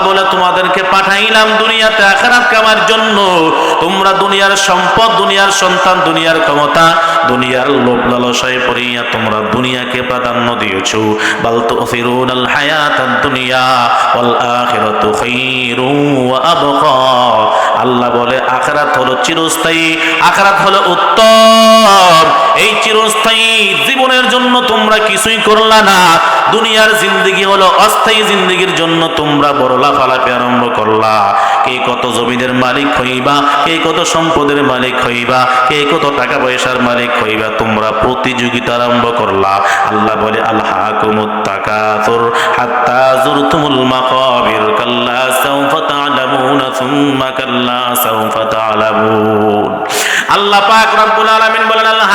বলে তোমাদেরকে পাঠাইলাম দুনিয়াতে আখেরাত কামার জন্য। তোমরা দুনিয়ার সম্পদ, দুনিয়ার সন্তান, দুনিয়ার ক্ষমতা, দুনিয়ার লোভ লালসায় পড়িয়া তোমরা দুনিয়াকে প্রাধান্য দিয়েছ। বাল তুফিরুন আল হায়াতাদ দুনিয়া ওয়াল আখিরাতু খায়রুন ওয়া আবকা। আল্লাহ বলে, আখেরাত হলো চিরস্থায়ী, আখেরাত হলো উত্তম এই চিরস্থায়ী জীবনের জন্য তোমরা কিছুই করলা না। দুনিয়ার জিন্দগি হলো অস্থায়ী জিন্দগির জন্য তোমরা বড় লাফালাফি আরম্ভ করলা। কে কত জমিনের মালিক হইবা, কে কত সম্পদের মালিক হইবা, কে কত টাকা পয়সার মালিক হইবা, তোমরা প্রতিযোগিতা আরম্ভ করলা। আল্লাহ বলে আল্লাহ তা'লামুন আল্লাহ পাক রব্বুল আলামিন বলেন আল্লাহ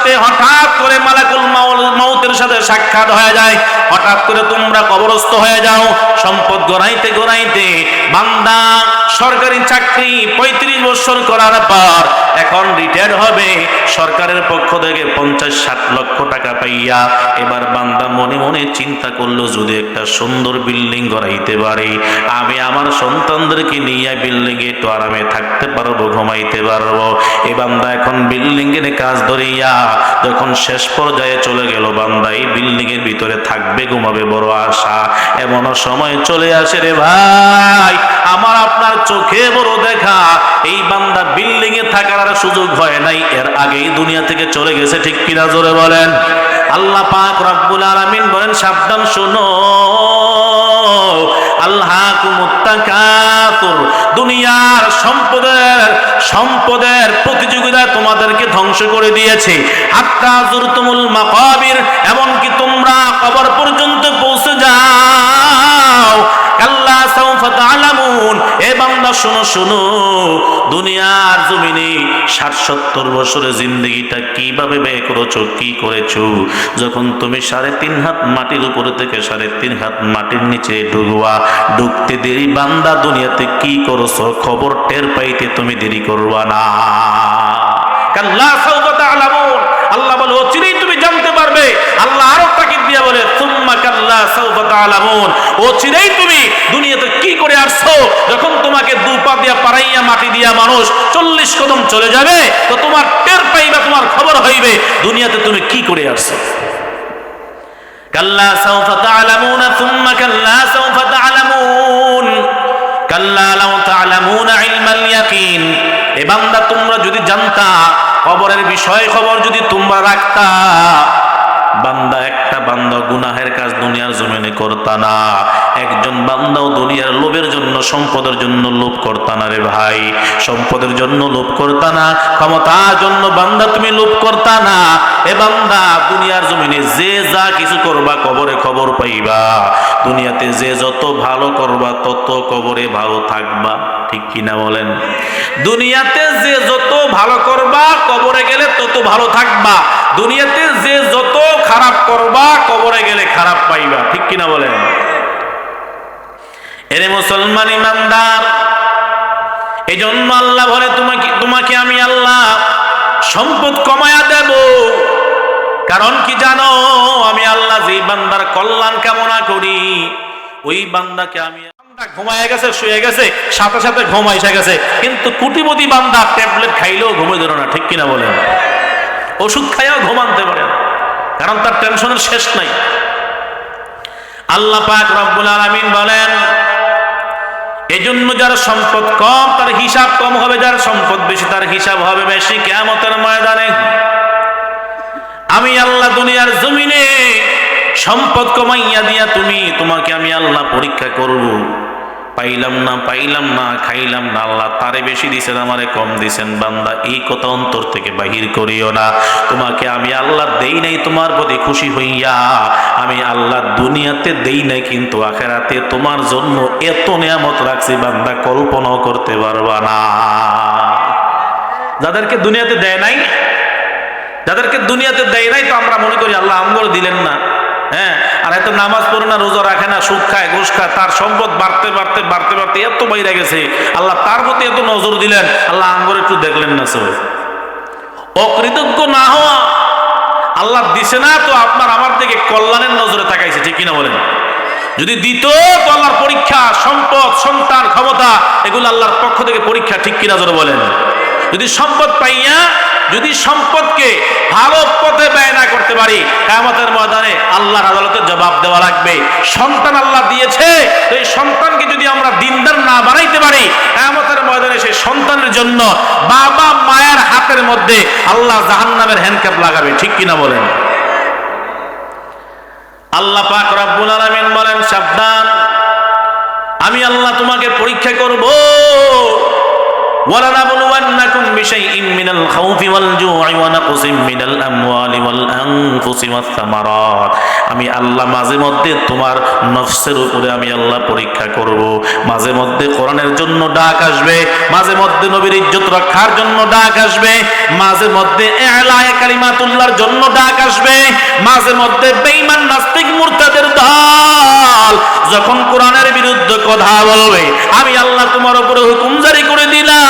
সাথে হঠাৎ করে মালাকুল মাউল- মাউতের সাথে সাক্ষাৎ হয়ে যায়। হঠাৎ করে তোমরা কবরস্থ হয়ে যাও। সম্পদ গড়াইতে গড়াইতে বান্দা সরকারি চাকরি পঁয়ত্রিশ বছর করার পর এখন রিটায়ার হবে। সরকারের পক্ষ থেকে পঞ্চাশ ষাট লক্ষ টাকা পাইয়া এবার বান্দা মনে মনে চিন্তা করল, যদি একটা সুন্দর বিল্ডিং গড়াইতে পারে, আমি আমার সন্তানদেরকে নিয়ে বিল্ডিং এ একটু আরামে থাকতে পারব, ঘুমাইতে পারব। এ বান্দা এখন বিল্ডিং এর কাজ ধরিয়া যখন শেষ পর্যায়ে চলে গেল বান্দা এই বিল্ডিং এর ভিতরে থাকবে, ঘুমাবে বড় আশা। এমন সময় চলে আসে রে ভাই। আমার আপনার চোখে বড় দেখা। এই বান্দা বিল্ডিং এ থাকার আর সুযোগ হয় নাই। এর আগেই দুনিয়া থেকে চলে গেছে, ঠিক কিনা জোরে বলেন? আল্লাহ পাক রব্বুল আলামিন বলেন, সাবধান শোনো। দুনিয়ার সম্পদের সম্পদের প্রতিযোগিতায় তোমাদেরকে ধ্বংস করে দিয়েছে। এমনকি তোমরা কবর পর্যন্ত পৌঁছে যাও। দুনিয়ার জমিনে ষাট সত্তর বছরের জিন্দগিটা কীভাবে ব্যয় করেছ, কি করেছ? যখন তুমি সাড়ে তিন হাত মাটির উপরে থেকে সাড়ে তিন হাত মাটির নিচে ডুবতে দেরি, বান্দা, দুনিয়াতে কি করছ? খবর টের পাইতে তুমি দেরি করবা না। আল্লাহ বলে তুমি জানতে পারবে। আল্লাহ আরও বলে কাল্লা তা'লামুন অচিরেই তুমি দুনিয়াতে কি করে আসছো? যখন তোমাকে দু পা দিয়া পারাইয়া মাটি দিয়া মানুষ চল্লিশ কদম চলে যাবে, তো তোমার টের পাইবা, তোমার খবর হইবে, দুনিয়াতে তুমি কি করে আসছো? এ বান্দা, তোমরা যদি জানতা কবরের বিষয় খবর যদি তোমরা রাখতা। বান্দা একটা বান্দা গুনাহের কাজ দুনিয়ার জমিনে করতা না। একজন বান্দাও দুনিয়ার লোভের জন্য, সম্পদের জন্য লোভ করতা না রে ভাই। সম্পদের জন্য লোভ করতা না, ক্ষমতার জন্য বান্দা তুমি লোভ করতা না। এ বান্দা, দুনিয়ার জমিনে যে যা কিছু করবা কবরে খবর পাইবা। দুনিয়াতে যে যত ভালো করবা, তত কবরে ভালো থাকবা। ঠিক কিনা বলেন? দুনিয়াতে যে যত ভালো করবা, কবরে গেলে তত ভালো থাকবা। দুনিয়াতে যে যত খারাপ করবা, কবরে গেলে খারাপ পাইবা। ঠিক কিনা বলেন? এরে মুসলমান ইমানদার এই জন্য আল্লাহ বলে, তোমাকে তোমাকে আমি আল্লাহ সম্পদ কমায়া দেব। কারণ কি জানো, আমি আল্লাহ যেই বান্দার কল্যাণ কামনা করি, ওই বান্দাকে আমি ঘুমায় গেছে, শুয়ে গেছে, সাথে সাথে ঘুম এসে গেছে। কিন্তু কুটিপতি বান্দা ট্যাবলেট খাইলেও ঘুমে ধরো না, ঠিক কিনা বলেন? ওষুধ খাইয়াও ঘুমানতে পারে না। কারণ তার টেনশনের শেষ নাই। আল্লাহ পাক রব্বুল আলামিন বলেন, এজন্য যার সম্পদ কম, তার হিসাব কম হবে, যার সম্পদ বেশি, তার হিসাব হবে বেশি কেমতের ময়দানে। আমি আল্লাহ দুনিয়ার জমিনে সম্পদ কমাইয়া দিয়া তুমি, তোমাকে আমি আল্লাহ পরীক্ষা করব। পাইলাম না পাইলাম না, খাইলাম না, আল্লাহ তারে বেশি দিছেন, আমারে কম দিছেন, বান্দা, এই কথা অন্তর থেকে বাহির করিও না। তোমাকে আমি আল্লাহ দেই নাই তোমার প্রতি খুশি হইয়া, আমি আল্লাহ দুনিয়াতে দেই নাই কিন্তু আখেরাতে তোমার জন্য এত নিয়ামত রাখছি, বান্দা, কল্পনাও করতে পারবা না। যাদেরকে দুনিয়াতে দেয় নাই, যাদেরকে দুনিয়াতে দেয় নাই তো আমরা মনে করি আল্লাহ আমগর দিলেন না। হ্যাঁ আর এত নামাজ পড়ে না, রোজা রাখে না সুখ খায়, ঘুষ খায়, তার সম্পদ বাড়তে বাড়তে বাড়তে বাড়তে এত বাইরে গেছে। আল্লাহ তার প্রতি এত নজর দিলেন। আল্লাহ আঙ্গর একটু দেখলেন না সব অকৃতজ্ঞ না হওয়া আল্লাহ দিছে না, তো আপনার আমার দিকে কল্যাণের নজরে তাকাইছে, ঠিক কিনা বলেন? যদি দিত তো আল্লাহর পরীক্ষা, সম্পদ, সন্তান, ক্ষমতা, এগুলো আল্লাহর পক্ষ থেকে পরীক্ষা, ঠিক কিনা জোরে বলেন? যদি সম্পদ পাইয়া যদি সম্পদকে ভালো পথে ব্যয় না করতে পারি কামতের ময়দানে আল্লাহর আদালতে জবাব দেওয়া লাগবে। সন্তান আল্লাহ দিয়েছে এই সন্তানকে যদি আমরা দিনদার না বানাইতে পারি কামতের ময়দানে সেই সন্তানের জন্য বাবা মায়ের হাতের মধ্যে আল্লাহ জাহান্নামের হ্যান্ডক্যাপ লাগাবে, ঠিক কিনা বলেন? আল্লাহ পাক রব্বুল আলামিন বলেন, সাবধান, আমি আল্লাহ তোমাকে পরীক্ষা করব। ولنبلونكم بشيء من الخوف والجوع ونقص من الأموال والأنفس والثمرات আমি আল্লাহ মাঝে মধ্যে তোমার নফসের উপরে আমি আল্লাহ পরীক্ষা করব মাঝে মধ্যে কোরআনের জন্য ডাক আসবে মাঝে মধ্যে নবীর ইজ্জত রক্ষার জন্য ডাক আসবে মাঝে মধ্যে এলায় কালিমাতুল্লাহর জন্য ডাক আসবে মাঝে মধ্যে বেঈমান নাস্তিক মুরতাদের দল যখন কোরআনের বিরুদ্ধে কথা বলবে আমি আল্লাহ তোমার উপরে হুকুম জারি করে দিলাম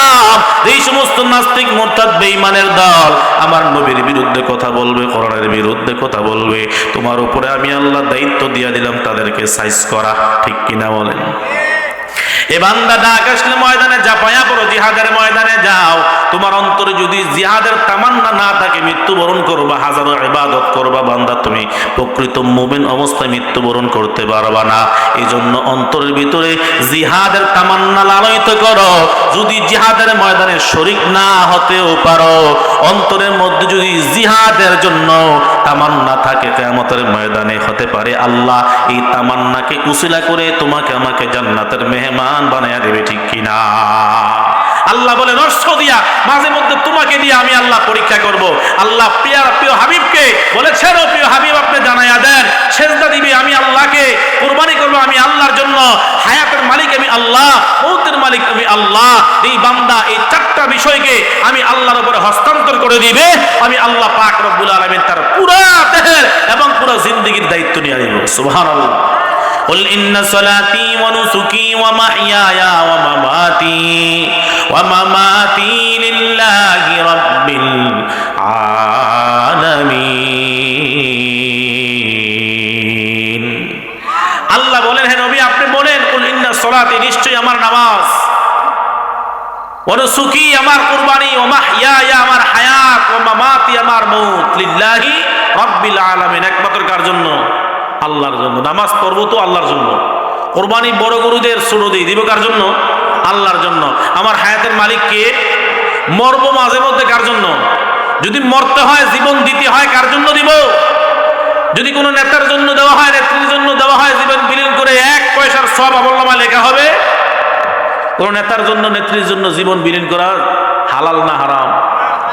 এই সমস্ত নাস্তিক, মুরতাদ, বেঈমানের দল, আমার নবীর বিরুদ্ধে কথা বলবে করোনার বিরুদ্ধে কথা বলবে। তোমার উপরে আমি আল্লাহ দায়িত্ব দিয়ে দিলাম, তাদেরকে সাইজ করা, ঠিক কিনা বলেন? এ ময়দানে জাপায়া পড়ো, জিহাদের ময়দানে যাও। তোমার অন্তরে যদি জিহাদের তামান্না না থাকে, মৃত্যুবরণ করবা করবা বান্দা, তুমি প্রকৃত অবস্থায় মৃত্যুবরণ করতে পারবা না। এই জন্য অন্তরের ভিতরে জিহাদের তামান্না লালয়িত করো। যদি জিহাদের ময়দানে শরিক না হতেও পারো, অন্তরের মধ্যে যদি জিহাদের জন্য তামান্না থাকে, কেয়ামতের ময়দানে হতে পারে আল্লাহ। এই তামান্নাকে উসিলা করে তোমাকে আমাকে জান্নাতের মেহমান বানায়া দেবে ঠিক কিনা? আল্লাহ বলে নষ্ট দিয়া, মাঝে মধ্যে তোমাকে দিয়ে আমি আল্লাহ পরীক্ষা করব। আল্লাহ প্রিয় প্রিয় হাবিবকে বলেছেন ও প্রিয় হাবিব, আপনি জানাইয়া দেন, সেজদা দিবে আমি আল্লাহকে, কোরবানি করব আমি আল্লাহর জন্য, হায়াতের মালিক আমি আল্লাহ, মৌতের মালিক আমি আল্লাহ, এই বান্দা, এই চারটা বিষয়কে আমি আল্লাহর উপরে হস্তান্তর করে দিবে, আমি আল্লাহ পাক রব্বুল আলমিন তার পুরা দেহের এবং পুরো জিন্দগির দায়িত্ব নিয়ে নিব। সুবহানাল্লাহ। قل إن صلاتي ونسكي ومحياي ومماتي ومماتي لله رب العالمين আল্লাহ বলেন হে নবী আপনি বলেন কুল ইন্না সলাতি নিশ্চয়ই আমার নামাজ অনুসুকি আমার কুরবানি ও মাহিয়া আমার হায়াত ও মামাতি আমার মৌত লিল্লাহি রব্বিল আলামিন একমাত্র কার জন্য আল্লাহর জন্য। নামাজ পড়ব তো আল্লাহর জন্য। কোরবানি বড় গরুদের ছোট দিই দিব কার জন্য? আল্লাহর জন্য। আমার হায়াতের মালিক কে? মরবো মাঝে মধ্যে কার জন্য? যদি মরতে হয়, জীবন দিতে হয়, কার জন্য দিব? যদি কোনো নেতার জন্য দেওয়া হয়, নেত্রীর জন্য দেওয়া হয়, জীবন বিলীন করে এক পয়সার সব আমলনামা লেখা হবে। কোনো নেতার জন্য, নেত্রীর জন্য জীবন বিলীন করা হালাল না হারাম?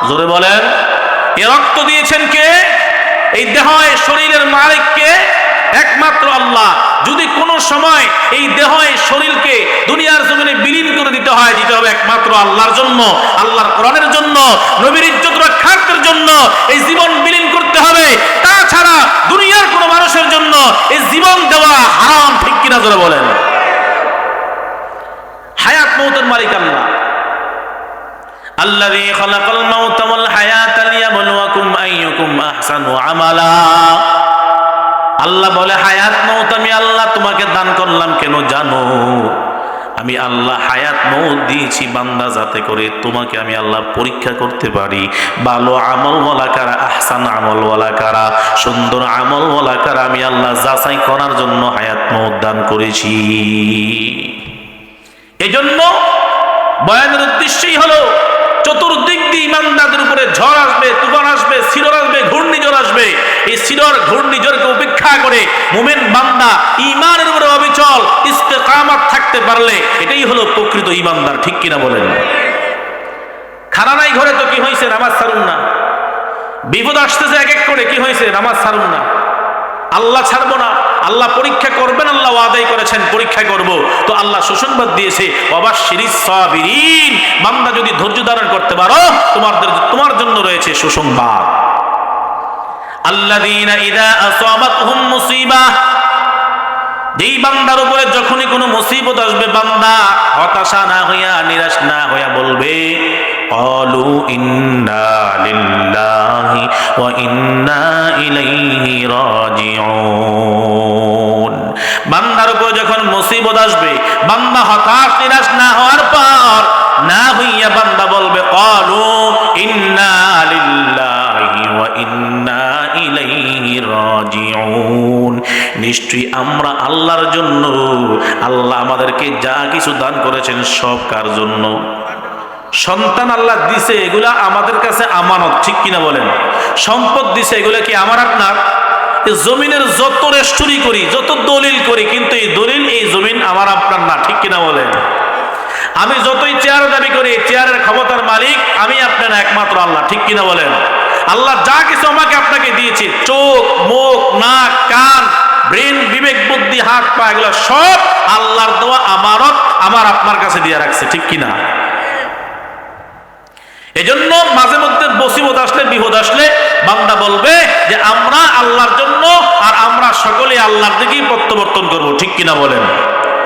জোরে বলেন। এ রক্ত দিয়েছেন কে? এই দেহ শরীরের মালিক কে? একমাত্র আল্লাহ যদি কোনো সময় এই দেহ এই শরীরকে দুনিয়ার জমিনে বিলীন করে দিতে হয় দিতে হবে একমাত্র আল্লাহর জন্য আল্লাহর কোরআনের জন্য নবীর ইজ্জত রক্ষার্থের জন্য এই জীবন বিলীন করতে হবে তাছাড়া দুনিয়ার কোনো মানুষের জন্য এই জীবন দেওয়া হারাম ঠিক কিনা জোরে বলেন হায়াত মৌতের মালিক আল্লাহ الذي خلق الموت والحياة ليبلوكم أيكم أحسن عملا আল্লাহ বলে, হায়াত মৌত, আমি আল্লাহ তোমাকে দান করলাম, কেন জানো? আমি আল্লাহ হায়াত মৌত দিয়েছি, বান্দা যাতে করে তোমাকে আমি আল্লাহ পরীক্ষা করতে পারি। ভালো আমলওয়ালা কারা? আহসান আমলওয়ালা কারা? সুন্দর আমলওয়ালা কারা? আমি আল্লাহ যাচাই করার জন্য হায়াত মৌত দান করেছি। এজন্য বয়ানের উদ্দেশ্যই হলো, চতুর্দিক দিয়ে ইমানদারদের উপরে ঝড় আসবে, তুফান আসবে শিরর আসবে, ঘূর্ণিঝড় আসবে। এই শিরর ঘূর্ণিঝড়কে উপেক্ষা মুমেন বান্দা ইমানের উপরে অবিচল, ইস্তেকামাত থাকতে পারলে এটাই হলো প্রকৃত ইমানদার ঠিক কিনা বলেন? খানা নাই ঘরে তো কি হয়েছে নামাজ ছাড়ুন না। বিপদ আসতেছে এক এক করে, কি হয়েছে নামাজ ছাড়ুন না। আল্লাহ ছাড়বো না, আল্লাহ পরীক্ষা করবেন, আল্লাহ আদায় করেছেন, পরীক্ষা করব। তো আল্লাহ সুসংবাদ দিয়েছে বান্দা যদি ধৈর্য ধারণ করতে পারো, তোমাদের তোমার জন্য রয়েছে সুসংবাদ। আল্লাযীনা ইযা আসাবাতহুম মুসিবা যেই বান্দার উপরে যখনই কোনো মুসিবত আসবে বান্দা হতাশা না হইয়া নিরাশ না হইয়া বলবে قالوا إنا لله وإنا إليه راجعون বান্দার উপর যখন মুসিবত আসবে বান্দা হতাশ নিরাশ না হওয়ার পর আমাদেরকে যা কিছু দান করেছেন সব কার জন্য? সন্তান আল্লাহ দিছে, এগুলা আমাদের কাছে আমানত, ঠিক কিনা বলেন? সম্পদ দিছে, এগুলা কি আমার আপনার? জমিনের যত রেস্টুরি করি, যত দলিল করি, কিন্তু এই দলিল, এই জমিন আমার আপনার না, ঠিক কিনা বলেন? আমি যতই চেয়ার দাবি করি চেয়ারের ক্ষমতার মালিক, আমি আপনার একমাত্র আল্লাহ, ঠিক কিনা বলেন? আল্লাহ যা কিছু আমাকে আপনাকে দিয়েছে, চোখ, মুখ, নাক, কান ব্রেন, বিবেক, বুদ্ধি, হাত, পা এগুলো সব আল্লাহর দেওয়া আমারত আমার আপনার কাছে দিয়ে রাখছে, ঠিক কিনা এজন্য মাঝে মধ্যে বসিবত আসলে, বিপদ আসলে বান্দা বলবে যে আমরা আল্লাহর জন্য আর আমরা সকলে আল্লাহর দিকেই প্রত্যাবর্তন করব, ঠিক কিনা বলেন?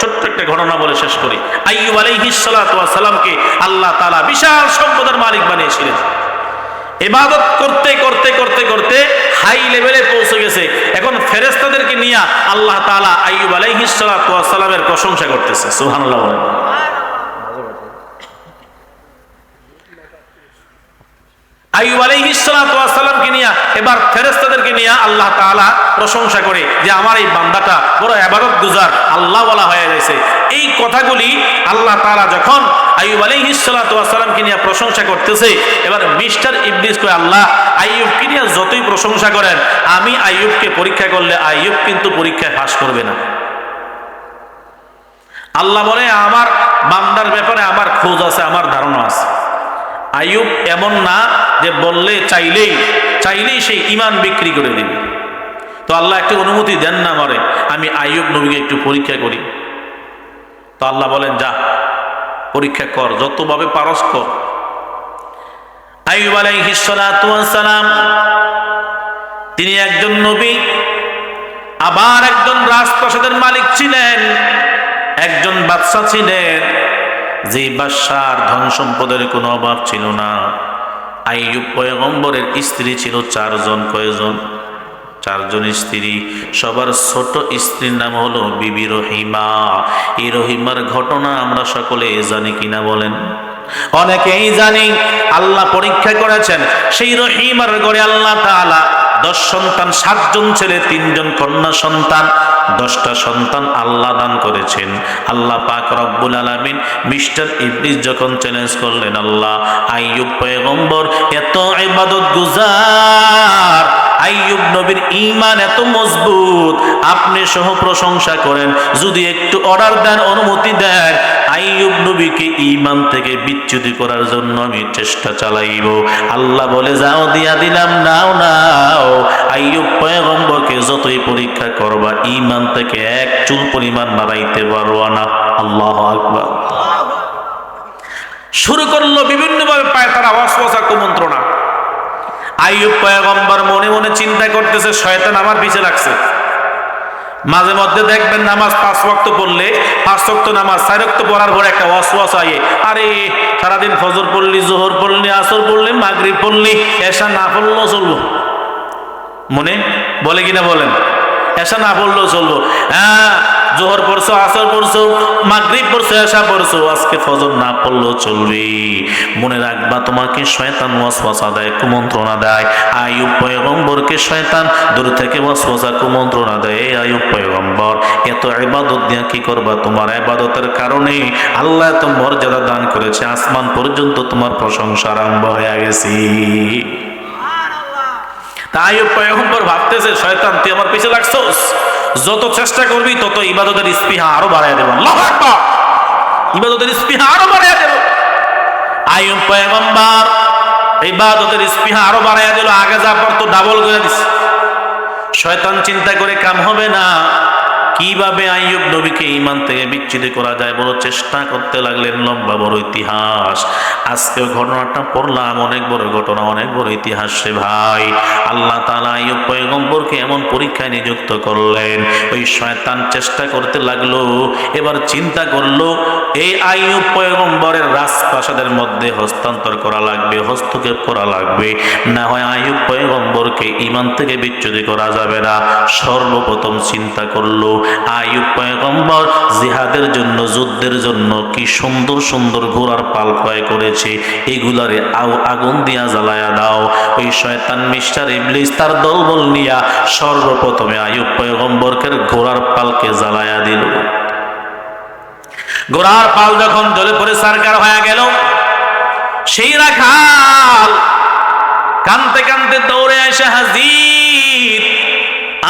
ছোট্ট একটা ঘটনা বলে শেষ করি। আইয়ুব আলাইহিস সালাতু ওয়াস সালামকে আল্লাহ তাআলা বিশাল সম্পদের মালিক বানিয়েছিলেন। ইবাদত করতে করতে করতে করতে হাই লেভেলে পৌঁছে গেছে। এখন ফেরেস্তাদেরকে নিয়ে আল্লাহ তালা আইব আলাইহিস সালাতু ওয়াস প্রশংসা করতেছে। সুবহানাল্লাহ বলেন। আইয়ুব আলাইহিস সালাতু ওয়াস সালামকে নিয়ে, এবার ফেরেশতাদেরকে নিয়ে আল্লাহ তাআলা প্রশংসা করে যে আমার এই বান্দাটা বড় ইবাদত গুজার, আল্লাহ বলা হয়ে গেছে এই কথাগুলি আল্লাহ তাআলা যখন আইয়ুব আলাইহিস সালাতু নিয়ে প্রশংসা করতেছে, এবার মিস্টার ইবলিস কয়, আল্লাহ, আইয়ুবকে নিয়ে যতই প্রশংসা করেন, আমি আইয়ুবকে পরীক্ষা করলে আইয়ুব কিন্তু পরীক্ষায় পাস করবে না আল্লাহ বলে, আমার বান্দার ব্যাপারে আমার খোঁজ আছে, আমার ধারণা আছে আইয়ুব এমন না যে বললে, চাইলেই চাইলেই সেই ইমান বিক্রি করে দিবে। তো আল্লাহ একটা অনুমতি দেন না মরে আমি আইয়ুব নবীকে একটু পরীক্ষা করি। তো আল্লাহ বলেন, যা, পরীক্ষা কর, যতভাবে পারস কর। আইয়ুব আলাইহিস সালাতু ওয়াস সালাম তিনি একজন নবী, আবার একজন রাজপ্রাসাদের মালিক ছিলেন, একজন বাদশা ছিলেন যে বাদশার ধন সম্পদের কোনো অভাব ছিল না। আইয়ুব পয়গম্বরের স্ত্রী ছিল চারজন কয়জন? চারজন স্ত্রী। সবার ছোট স্ত্রীর নাম হলো বিবি রহিমা। এই রহিমার ঘটনা আমরা সকলে জানি কিনা বলেন? অনেকেই জানি, আল্লাহ পরীক্ষা করেছেন, সেই রহিমার গড়ে আল্লাহ তাআলা দশ সন্তান, সাতজন ছেলে, তিনজন কন্যা সন্তান, দশটা সন্তান আল্লাহ দান করেছেন। আল্লাহ পাক রব্বুল আলামিন মিস্টার ইবলিস যখন চ্যালেঞ্জ করলেন, আল্লাহ, আইয়ুব পয়গম্বর, এত ইবাদত গুজার, আইয়ুব নবীর ইমান এত মজবুত, আপনি সহ প্রশংসা করেন, যদি একটু অর্ডার দেন, অনুমতি দেন নবীকে ঈমান থেকে বিচ্যুতি করার জন্য আমি চেষ্টা চালাইব। আল্লাহ বলে, যাও, দিয়া দিলাম, নাও নাও। যতই পরীক্ষা করবা, ঈমান থেকে এক চুল পরিমাণ না। আল্লাহ শুরু করল বিভিন্নভাবে পায় তারা অস্পসা কুমন্ত্রণা। আইয়ুব পয়গম্বর মনে মনে চিন্তা করতেছে, শয়তান আমার পিছে লাগছে। মাঝে মধ্যে দেখবেন নামাজ পাঁচ ওয়াক্ত পড়লে, পাঁচ ওয়াক্ত নামাজ চার ওয়াক্ত পড়ার পরে একটা ওয়াসওয়াস আয়ে। আরে, সারাদিন ফজর পড়লি, জোহর পড়লি, আসর পড়লি, মাগরিব পড়লি, এসা না পড়লেও চলবো। মনে? বলে কিনা বলেন? এসা না পড়লেও চলবো। হ্যাঁ জোহর পড়ছো আসর পড়ছো মাগরিব পড়ছো এসা পড়ছো আজকে ফজর না পড়লেও চলবে। মনে রাখবা তোমাকে শয়তান ওয়াসওয়াসা দেয় কুমন্ত্রণা দেয়। আয়ুব পয়গম্বরকে শয়তান দূর থেকে ওয়াসওয়াসা কুমন্ত্রণা দেয় এই আয়ুব পয়গম্বর এত ইবাদত দিয়ে কি করবা তোমার? ইবাদতের কারণে আল্লাহ এত মর্যাদা দান করেছে আসমান পর্যন্ত তোমার প্রশংসা আরম্ভ হয়ে গেছি। তাই পয়গম্বর ভাবতেছে শয়তান তুই আমার পিছে লাগছস? যত চেষ্টা করবি, তত ইবাদতের স্পৃহা আরও বাড়াই দেব। ইবাদতের স্পৃহা আরও বাড়াই দেব। আইয়ুব পয়গম্বর, ইবাদতের স্পৃহা আরও বাড়ায় দিল। আগে যা পড়তো ডাবল করে দিস শয়তান চিন্তা করে কাম হবে না। কীভাবে আইয়ুব নবীকে ইমান থেকে বিচ্ছিন্ন করা যায় বড় চেষ্টা করতে লাগলেন লম্বা বড় ইতিহাস। আজকে ঘটনাটা পড়লাম, অনেক বড় ঘটনা, অনেক বড় ইতিহাস রে ভাই। আল্লাহ তালা আইয়ুব পয়গম্বরকে এমন পরীক্ষায় নিযুক্ত করলেন। ওই শয়তান চেষ্টা করতে লাগল, এবার চিন্তা করল এই আইয়ুব পয়গম্বরের রাজপ্রাসাদের মধ্যে হস্তান্তর করা লাগবে, হস্তক্ষেপ করা লাগবে। না হয় আইয়ুব পয়গম্বরকে ইমান থেকে বিচ্যুত করা যাবে না। সর্বপ্রথম চিন্তা করল আইয়ুব পয়গম্বর জিহাদের জন্য, যুদ্ধের জন্য কি সুন্দর সুন্দর ঘোড়ার পাল ক্রয় করেছে? এগুলারে আও আগুন দিয়া জ্বালায়া দাও। ওই শয়তান মিস্টার ইবলিস তার দলবল নিয়া সর্বপ্রথমে আইয়ুব পয়গম্বরকে ঘোড়ার পালকে জ্বালায়া দিল। ঘোড়ার পাল যখন জ্বলে পড়ে সারকার হয়ে গেল। সেই রাখাল কানতে কানতে দৌড়ে এসে হাজির।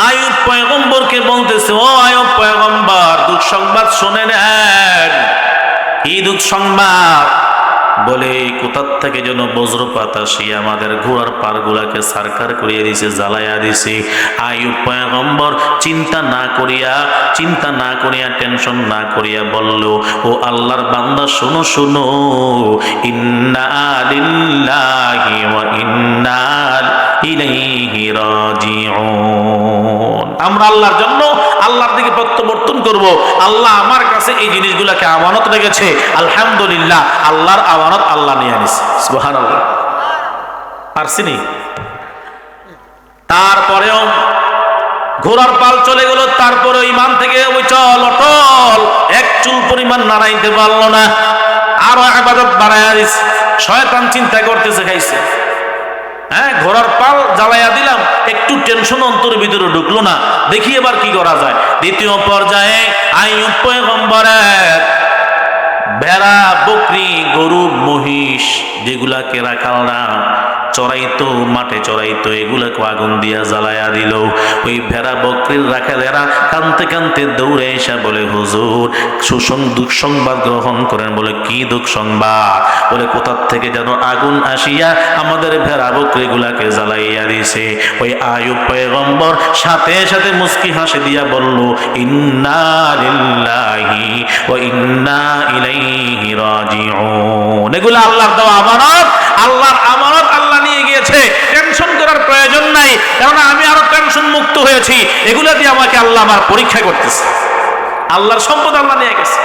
আয়ুব পয়গম্বরকে বলতেছে ও আয়ুব পয়গম্বর দুঃসংবাদ শুনে নেন। কি দুঃসংবাদ? বলে কোথার থেকে যেন বজ্রপাত আসি? আমাদের ঘোড়ার পারগুলাকে সারকার করিয়ে দিছে, জ্বালাইয়া দিছে। আয়ুব পয়গম্বর, চিন্তা না করিয়া, চিন্তা না করিয়া, টেনশন না করিয়া বলল, ও আল্লাহর বান্দা, শোনো শোনো। আমরা আল্লাহর জন্য আল্লাহর দিকে প্রত্যাবর্তন করব। আল্লাহ আমার কাছে এই জিনিসগুলোকে আমানত রেখেছে। আলহামদুলিল্লাহ, আল্লাহর আমানত আল্লাহ নিয়ে আনিছে। সুবহানাল্লাহ। পারছিনি তারপরেও ঘোড়ার পাল চলে গেল, তারপরে ইমান থেকে চল, অটল, এক চুল পরিমাণ নাড়াইতে পারল না। আরও আবাদত বাড়াইয়া দিছে। শয়তান চিন্তা করতেছে, খাইছে। হ্যাঁ ঘোড়ার পাল জ্বালাইয়া দিলাম, একটু টেনশন অন্তর ভিতরে ঢুকলো না। দেখি এবার কি করা যায়। দ্বিতীয় পর্যায়ে, আইয়ুব পয়গম্বরের ভেড়া, বকরি, গরু, মহিষ যেগুলাকে রাখালরা চড়াইতো, মাঠে চড়াইতো, এগুলাকে আগুন দিয়া জ্বালায়া দিল। ওই ভেড়া, বকরির রাখালেরা কানতে কানতে দৌড়ে এসে বলে, হুজুর, সুসং, দুঃসংবাদ গ্রহণ করেন। বলে, কি দুঃসংবাদ? বলে, কোথার থেকে যেন আগুন আসিয়া আমাদের ভেড়া বকরি বকরিগুলাকে জ্বালাইয়া দিছে। ওই আয়ুব পয়গম্বর সাথে সাথে মুস্কি হাসি দিয়া বলল, ইন্না লিল্লাহি ওয়া ইন্না এগুলো আল্লাহর দেওয়া আমানত, আল্লাহর আমানত আল্লাহ নিয়ে গিয়েছে। টেনশন করার প্রয়োজন নাই কারণ আমি আরও টেনশন মুক্ত হয়েছি। এগুলো দিয়ে আমাকে আল্লাহ আমার পরীক্ষা করতেছে। আল্লাহর সম্পদ আল্লাহ নিয়ে গেছে।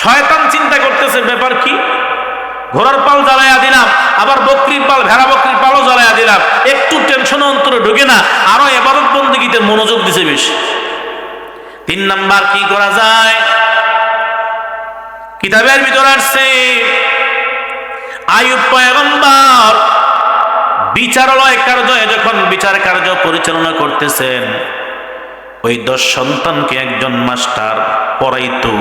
শয়তান চিন্তা করতেছে, ব্যাপার কি? ঘোড়ার পাল জ্বালাইয়া দিলাম, আবার বকরির পাল, ভেড়া বকরির পালও জ্বালাইয়া দিলাম। একটু টেনশন অন্তরে ঢুকে না, আরও এবাদত বন্দীতে মনোযোগ দিছে বেশি। তিন নাম্বার কি করা যায়? কিতাবের ভিতরে আসছে আয়ুব পয়গম্বর বিচারালয় কার্য যখন বিচার কার্য পরিচালনা করতেছেন, ওই দশ সন্তানকে একজন মাস্টার পড়াইতো,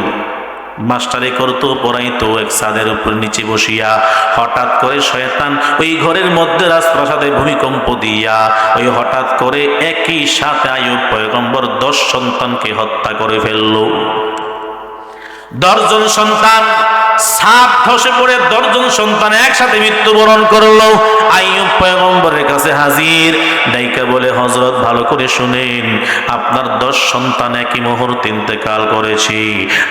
মাস্টারে করতো, পড়াইতো, এক ছাদের উপর নিচে বসিয়া হঠাৎ করে শয়তান ওই ঘরের মধ্যে রাজপ্রাসাদে ভূমিকম্প দিয়া, ওই হঠাৎ করে একই সাথে আয়ুব পয়গম্বর দশ সন্তানকে হত্যা করে ফেলল। দশজন সন্তান সাত ধসে পড়ে সন্তান একসাথে মৃত্যুবরণ করল। আইয়ুব পয়গম্বরের কাছে হাজির। ডাইকা বলে হজরত ভালো করে শুনেন। আপনার দশ সন্তান একই মুহূর্তে ইন্তেকাল করেছি।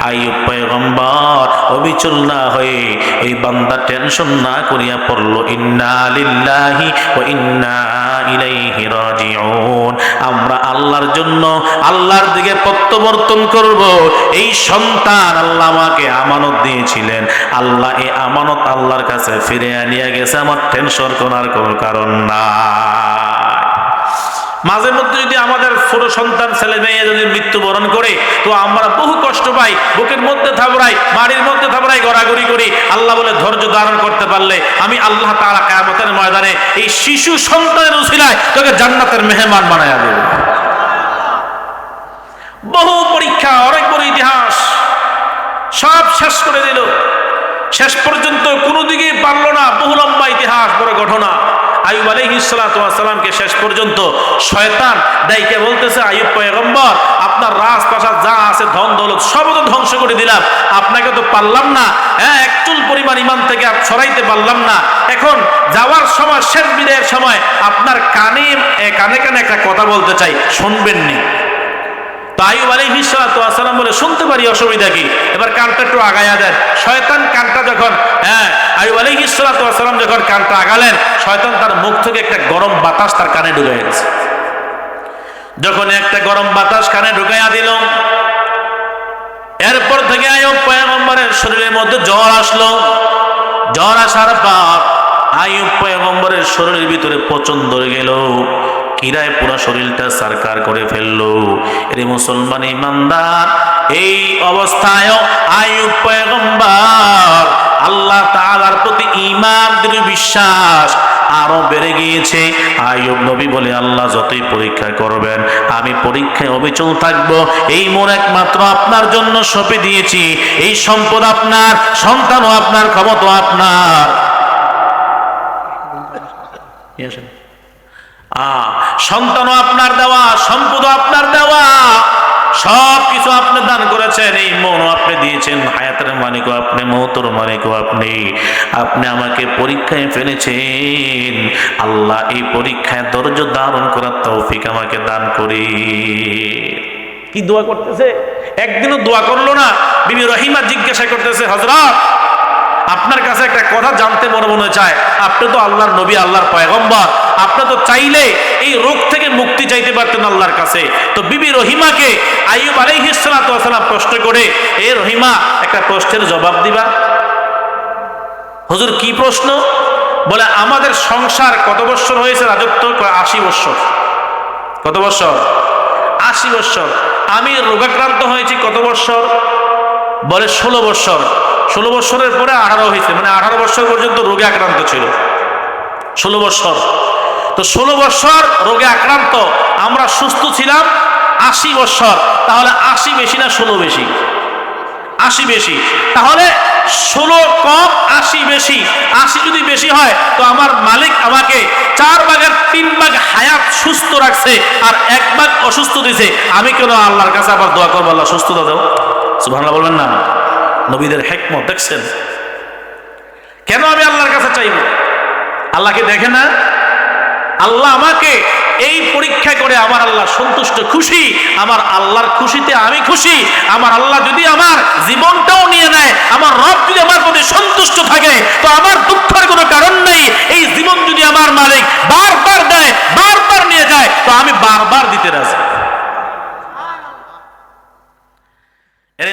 আইয়ুব পয়গম্বর অবিচল না হয়ে বান্দা টেনশন না করিয়া পড়ল, ইন্না লিল্লাহি ও ইন্না ইলাইহি রাজিউন। আমরা আল্লাহর জন্য আল্লাহর দিকে প্রত্যাবর্তন করব। এই সন্তান আল্লাহ আমাকে আমানত দিয়েছিলেন। আল্লাহ এই আমানত আল্লাহর কাছে ফিরে আনিয়া গেছে। আমার টেনশন করার কোনো কারণ নাই। মাঝে মধ্যে যদি আমাদের ছোট সন্তান, ছেলে মেয়ে যদি মৃত্যুবরণ করে, তো আমরা বহু কষ্ট পাই। বুকের মধ্যে থাবড়াই, বাড়ির মধ্যে থাবড়াই, গড়াগড়ি করি। আল্লাহ বলে, ধৈর্য ধারণ করতে পারলে আমি আল্লাহ তাআলা কায়ামতের ময়দানে এই শিশু সন্তানের উসিলায় তোকে জান্নাতের মেহমান বানায়া দেব। বহু পরীক্ষা, অনেক বড় ইতিহাস। সব শেষ করে দিল। শেষ পর্যন্ত কোনো দিকে পারল না। বহু লম্বা ইতিহাস, বড় ঘটনা। আয়ুব আলহিসামকে শেষ পর্যন্ত শয়তান দায়ীকে বলতেছে, আয়ুব পয়গম্বর, আপনার রাজপ্রাসাদ যা আছে, ধন, দৌলত, সব তো ধ্বংস করে দিলাম। আপনাকে তো পারলাম না। হ্যাঁ একচুল পরিমাণ ইমান থেকে আর ছড়াইতে পারলাম না। এখন যাওয়ার সময়, শেষ বিদায়ের সময় আপনার কানে কানে কানে একটা কথা বলতে চাই। শুনবেননি? তো আইব আলী হিসালাম বলে, শুনতে পারি, অসুবিধা কি? এবার কানটা একটু আগায়া শয়তান কানটা যখন হ্যাঁ যখন কানটা শয়তান তার মুখ থেকে একটা গরম বাতাস তার কানে গেছে যখন একটা গরম বাতাস কানে ঢুকাইয়া দিল, এরপর থেকে আয়ুব শরীরের মধ্যে জ্বর আসলো। জ্বর আসার পর আয়ুব শরীরের ভিতরে পচন গেল। কিরায় পুরো শরীরটা সারকার করে ফেলল। এরে মুসলমান ইমানদার, এই অবস্থায় আয়ুব পয়গম্বর আল্লাহ তাআলার প্রতি ইমান দৃঢ় বিশ্বাস আরও বেড়ে গিয়েছে। আয়ুব নবী বলে, আল্লাহ যতই পরীক্ষা করবেন, আমি পরীক্ষায় অবিচল থাকব। এই মোর একমাত্র আপনার জন্য সঁপে দিয়েছি। এই সম্পদ আপনার, সন্তানও আপনার ক্ষমতা আপনার। সন্তানও আপনার দেওয়া, সম্পদও আপনার দেওয়া সব কিছু আপনি দান করেছেন, এই মনও আপনি দিয়েছেন, হায়াতের মালিকও আপনি, মৌতর মালিকও আপনি আপনি আমাকে পরীক্ষায় ফেলেছেন, আল্লাহ এই পরীক্ষায় ধৈর্য ধারণ করার তৌফিক আমাকে দান করি। কি দোয়া করতেছে? একদিনও দোয়া করল না, বিবি রহিমা জিজ্ঞাসা করতেছে হজরত আপনার কাছে একটা কথা জানতে মনে মনে চায়, আপনি তো আল্লাহর নবী, আল্লাহর পয়গম্বর। আপনি তো চাইলে এই রোগ থেকে মুক্তি চাইতে পারতেন আল্লাহর কাছে। তো বিবি রহিমাকে আইয়ুব আলাইহিসসালাম প্রশ্ন করে, এ রহিমা, একটা প্রশ্নের জবাব দিবা? হুজুর, কি প্রশ্ন? বলে, আমাদের সংসার কত বছর হয়েছে রাজত্ব? আশি বছর। কত বছর? আশি বছর। আমি রোগাক্রান্ত হয়েছি কত বছর? বলে, ষোলো বছর। ষোলো বছরের পরে আঠারো হয়েছে মানে আঠারো বছর পর্যন্ত রোগে আক্রান্ত ছিল। ষোলো বছর তো ষোলো বছর রোগে আক্রান্ত, আমরা সুস্থ ছিলাম আশি বছর তাহলে আশি বেশি না ষোলো বেশি? আশি বেশি। তাহলে ষোলো কম আশি বেশি। আশি যদি বেশি হয়, তো আমার মালিক আমাকে চার ভাগের তিন ভাগ হায়াত সুস্থ রাখছে আর এক ভাগ অসুস্থ দিছে। আমি কেন আল্লাহর কাছে আবার দোয়া করব? আল্লাহ সুস্থতা দেবো সুবহানাল্লাহ বলবেন না। নবীদের হেকমত, দেখছেন? কেন আমি আল্লাহর কাছে চাইব আল্লাহকে দেখে না? আল্লাহ আমাকে এই পরীক্ষা করে আমার আল্লাহ সন্তুষ্ট, খুশি। আমার আল্লাহর খুশিতে আমি খুশি। আমার আল্লাহ যদি আমার জীবনটাও নিয়ে নেয়, আমার রব যদি আমার প্রতি সন্তুষ্ট থাকে, তো আমার দুঃখের কোনো কারণ নেই। এই জীবন যদি আমার মালিক বারবার দেয়, বারবার নিয়ে যায়, তো আমি বারবার দিতে রাজি।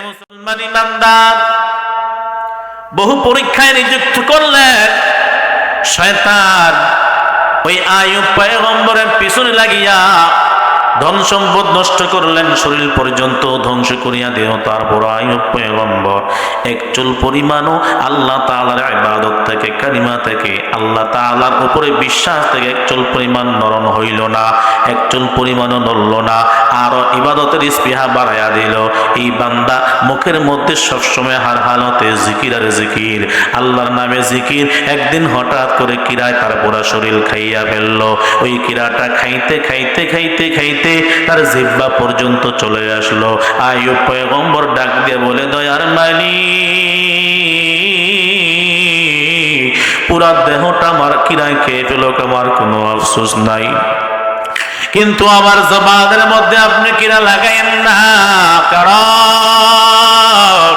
মুসলমান ইমানদার বহু পরীক্ষায় নিযুক্ত করলেন শয়তান ওই আয়ুব পয়গম্বরের পিছনে লাগিয়া ধন সম্পদ নষ্ট করলেন, শরীর পর্যন্ত ধ্বংস করিয়া দেহ তারপর আয়ুব পয়গম্বর পরিমাণও আল্লাহ তাআলার ইবাদত থেকে, কালিমা থেকে, আল্লাহ তাআলার উপরে বিশ্বাস থেকে এক চুল পরিমাণ নরম হইল না, এক চুল পরিমাণও নড়ল না আরও ইবাদতের স্পৃহা বাড়াইয়া দিল। এই বান্দা মুখের মধ্যে সবসময় হার হালতে জিকির আর জিকির, আল্লাহর নামে জিকির, একদিন হঠাৎ করে কিরায় তার শরীর খাইয়া ফেলল। ওই কিরাটা খাইতে খাইতে খাইতে খাইতে তার জিব্বা পর্যন্ত চলে আসলো। আয়ুব পয়গম্বর ডাক দিয়ে বলে, দয়ার মালি, পুরা দেহটা আমার কিরায় খেয়ে ফেলো আমার কোনো আফসোস নাই। কিন্তু আমার জবানের মধ্যে আপনি কিরা লাগাইন না, কারণ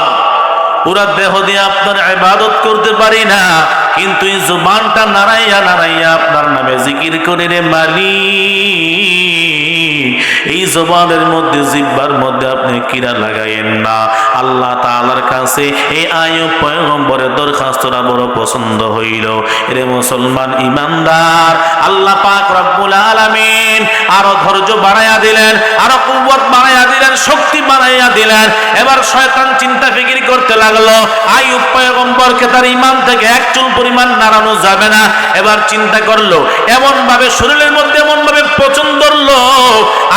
পুরা দেহ দিয়ে আপনার ইবাদত করতে পারি না কিন্তু এই জবানটা নাড়াইয়া নাড়াইয়া আপনার নামে জিকির করে রে মালি। এই জবানের মধ্যে, জিব্বার মধ্যে আপনি কিরা লাগাইয়েন না। আল্লাহ তাআলার কাছে এই আয়ু পয়গম্বরের দরখাস্তটা বড় পছন্দ হইল। রে মুসলমান ইমানদার, আল্লাহ পাক রব্বুল আলামিন আরও ধৈর্য বাড়াইয়া দিলেন, আরও কুবত বাড়াইয়া দিলেন, শক্তি বাড়াইয়া দিলেন। এবার শয়তান চিন্তা ফিকির করতে লাগল। আয়ুব পয়গম্বরকে তার ইমান থেকে এক চুল পরিমাণ নাড়ানো যাবে না। এবার চিন্তা করল এমন ভাবে শরীরের মধ্যে এমন পছন্দ ধরলো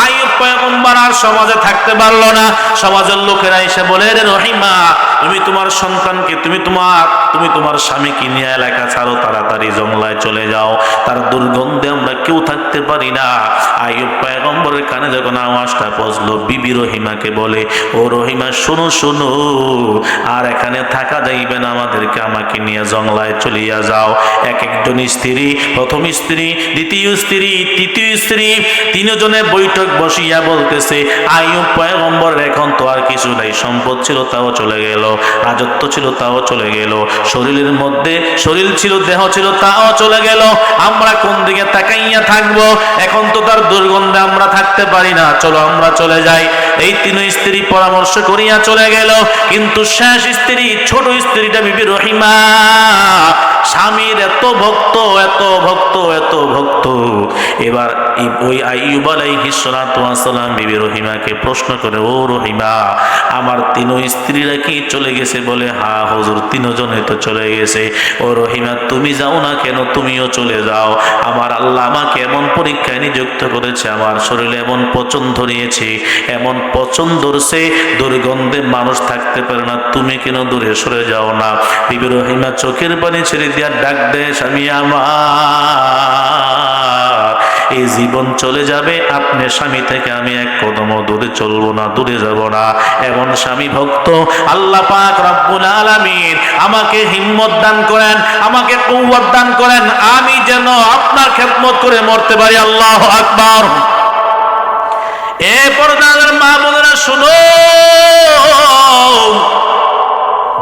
আয়ুব পয়গম্বর আর সমাজে থাকতে পারল না। সমাজের লোকেরা এসে বলে, রে রহিমা, তুমি তোমার সন্তানকে, তুমি তোমার তুমি তোমার স্বামীকে নিয়ে এলাকা ছাড়ো, তাড়াতাড়ি জঙ্গলায় চলে যাও। তার দুর্গন্ধে আমরা কেউ থাকতে পারি না। আইয়ুব পয়গম্বরের কানে যখন আওয়াজটা পৌঁছলো, বিবি রহিমাকে বলে, ও রহিমা, শোনো শোনো, আর এখানে থাকা যাইবে না, আমাদেরকে আমাকে নিয়ে জঙ্গলায় চলিয়া যাও। এক একজন স্ত্রী, প্রথম স্ত্রী, দ্বিতীয় স্ত্রী, তৃতীয় স্ত্রী তিনজনে বৈঠক বসিয়া বলতেছে, আইয়ুব পয়গম্বরের এখন তো আর কিছু নাই। সম্পদ ছিল, তাও চলে গেল। রাজত্ব ছিল, তাও চলে গেল। শরীরের মধ্যে শরীর ছিল, দেহ ছিল, তাও চলে গেল। আমরা কোন দিকে তাকাইয়া থাকব? এখন তো তার দুর্গন্ধে আমরা থাকতে পারি না। চলো, আমরা চলে যাই। এই তিন স্ত্রী পরামর্শ করিয়া চলে গেল। কিন্তু শেষ স্ত্রী, ছোট স্ত্রীটা বিবি রহিমা স্বামীর এত ভক্ত এত ভক্ত এত ভক্ত। এবার ওই আইয়ুব আলাইহিস সালাতু ওয়াস সালাম বিবি রহিমাকে প্রশ্ন করে, ও রহিমা, আমার তিন স্ত্রীরা কি চলে গেছে? বলে, হা, হজুর তিনজনে তো চলে গেছে। ও রহিমা, তুমি যাও না কেন? তুমিও চলে যাও। আমার আল্লাহ আমাকে এমন পরীক্ষায় নিযুক্ত করেছে, আমার শরীরে এমন পছন্দ ধরিয়েছে এমন পছন্দ ধরছে দুর্গন্ধে মানুষ থাকতে পারে না। তুমি কেন দূরে সরে যাও না? বিবি রহিমা চোখের পানি ছেড়ে দিয়া ডাক দে স্বামী আমার। এই জীবন চলে যাবে আপনার স্বামী থেকে আমি এক কদম দূরে চলবো না, দূরে যাব না। এমন স্বামী ভক্ত আল্লাহ পাক রব্বুল আলামিন আমাকে হিম্মত দান করেন, আমাকে কৌয়াত দান করেন। আমি যেন আপনার খেদমত করে মরতে পারি, আল্লাহ আকবার। এ পর্দার মা বোনেরা, শুনো।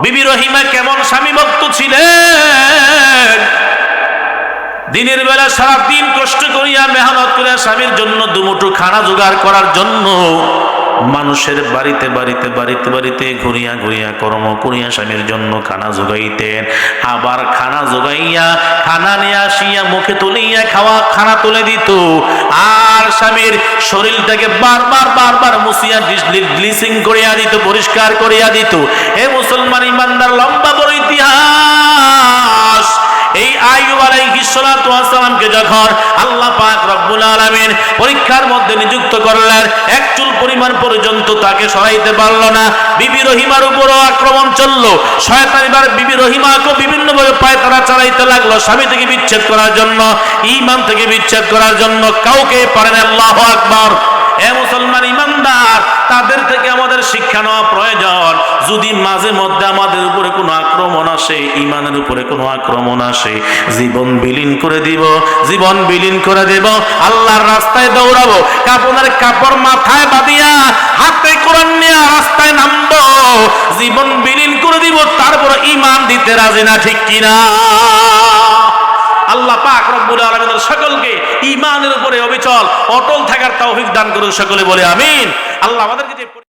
বিবি রহিমা কেমন স্বামী ভক্ত ছিলেন? দিনের বেলা সারা দিন কষ্ট করিয়া মেহনত করিয়া স্বামীর জন্য দুমুঠু খানা জোগাড় করার জন্য মানুষের বাড়িতে বাড়িতে বাড়িতে বাড়িতে ঘুরিয়া ঘুরিয়া কর্ম করিয়া স্বামীর জন্য খানা জোগাইতেন। আবার খানা জোগাইয়া, খানা নিয়ে আসিয়া মুখে তুলিয়া খাওয়া, খানা তুলে দিত। আর স্বামীর শরীরটাকে বারবার বারবার মুসিয়া গ্লিসিং করিয়া দিত, পরিষ্কার করিয়া দিত। হে মুসলমান ইমানদার, লম্বা বড় ইতিহাস। এই আইয়ুব আলাইহিস সালাতু যখন আল্লাহ পাক রব্বুল আলামিন পরীক্ষার মধ্যে নিযুক্ত করলেন, এক চুল পরিমাণ পর্যন্ত তাকে সরাইতে পারল না। বিবি রহিমার উপরও আক্রমণ চলল। শয়তান এবার বিবি রহিমাকে বিভিন্ন ভাবে পায় তারা চালাইতে লাগল স্বামী থেকে বিচ্ছেদ করার জন্য, ঈমান থেকে বিচ্ছেদ করার জন্য। কাউকে পারেন আল্লাহু আকবার। এ মুসলমান ইমানদার তাদের থেকে আমাদের শিক্ষা নেওয়া প্রয়োজন। যদি মাঝে মধ্যে আমাদের উপরে কোনো আক্রমণ আসে, ইমানের উপরে কোনো আক্রমণ আসে, জীবন বিলীন করে দিব, জীবন বিলীন করে দেব, আল্লাহর রাস্তায় দৌড়াবো কাপড়ের কাপড় মাথায় বাঁধিয়া, হাতে কোরআন নিয়ে রাস্তায় নামবো, জীবন বিলীন করে দিব, তারপর ইমান দিতে রাজি না, ঠিক কিনা? আল্লাহ পাক রব্বুল আলামিন সকলকে ঈমানের উপরে অবিচল, অটল থাকার তৌফিক দান করুন, সকলে বলে আমিন। আল্লাহ আমাদেরকে যে